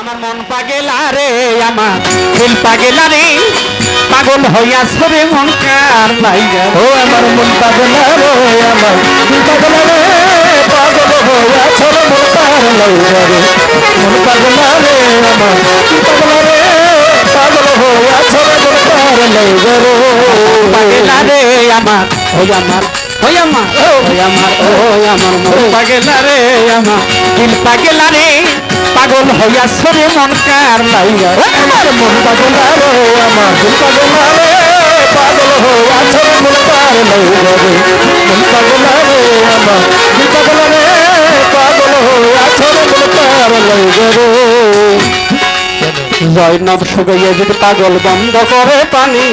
আমার মন পাগেলা রে, আমার দিল পাগেলা রে। পাগল হইয়া সরে মন কার লাইগা ও আমার মন পাগলা রে, আমার দিল পাগলা রে। পাগল হইয়া ছোড় মন পার লাইগা রে। মন পাগলা রে, আমার দিল পাগলা রে। পাগল হইয়া ছোড় মন পার লাইগা রে। পাগেলা রে, আমার ওই আমার ওই আমার ওই আমার ওই আমার মন পাগেলা রে, আমার দিল পাগেলা রে। পাগল হইয়া সরে মন কার লাইগা ও আমার মন পাগলা রে, আমার দিল পাগলা রে, পাগল হইয়া ছোড় মন পার লাইগা রে। মন পাগলা রে, আমার দিল পাগলা রে, পাগল হইয়া ছোড় মন পার লাইগা রে। জয়নব সুগাইয়া যদি পাগল বন্ধ করে পানি,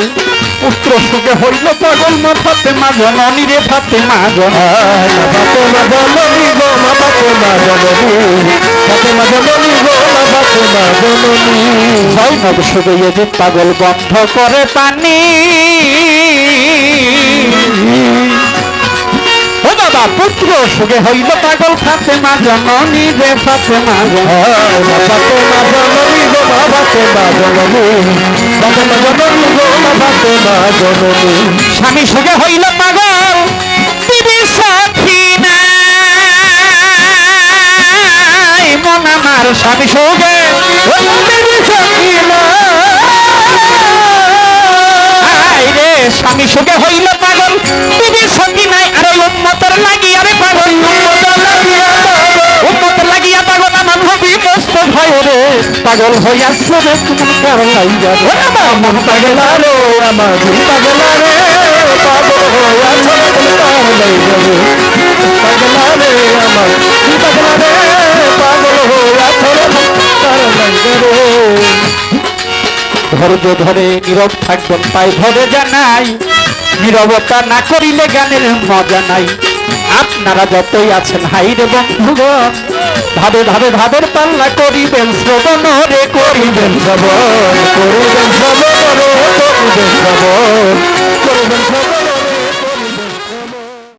পুত্র সুগে হইল পাগল মা রে ফাতে মা জন বাপে মা জননী গো, মা গো মা বাপে মা সুগাইয়া পাগল বন্ধ করে পানি ও বাবা পুত্র সুগে হইল পাগল ফাতে মা জননী রে ফাতে মা বাপে মা জননী গো মা জননী জননী গো মা জননী স্বামী সুগে হইল পাগল মন আমার স্বামী সখী রে স্বামী সুগে হইল পাগল। দিদি সখী নাই আর উন্মতর লাগিয়া রে পাগল। উন্মতর লাগিয়া পাগল, আমার হবি মস্ত ভয় রে পাগল হইয়া তুমি কার রে। আমার মন পাগলা রে আমার দিল পাগলা রে পাগল হইয়া তার লই যাবে রে। আমার পাগলা রে পাগল হইয়া ছোট লই ধৈর্য ধরে নীরব থাকবেন পাই ধরে জানাই। নীরবতা না করিলে গানের মজা নাই। আপনারা যতই আছেন হাইর বন্ধুগণ, ভাবে ভাবে ভাবের পাল্লা করিবেন, শ্রবণ রে করিবেন, শ্রবণ করিবেন, শ্রবণ শ্রবণ করিবেন।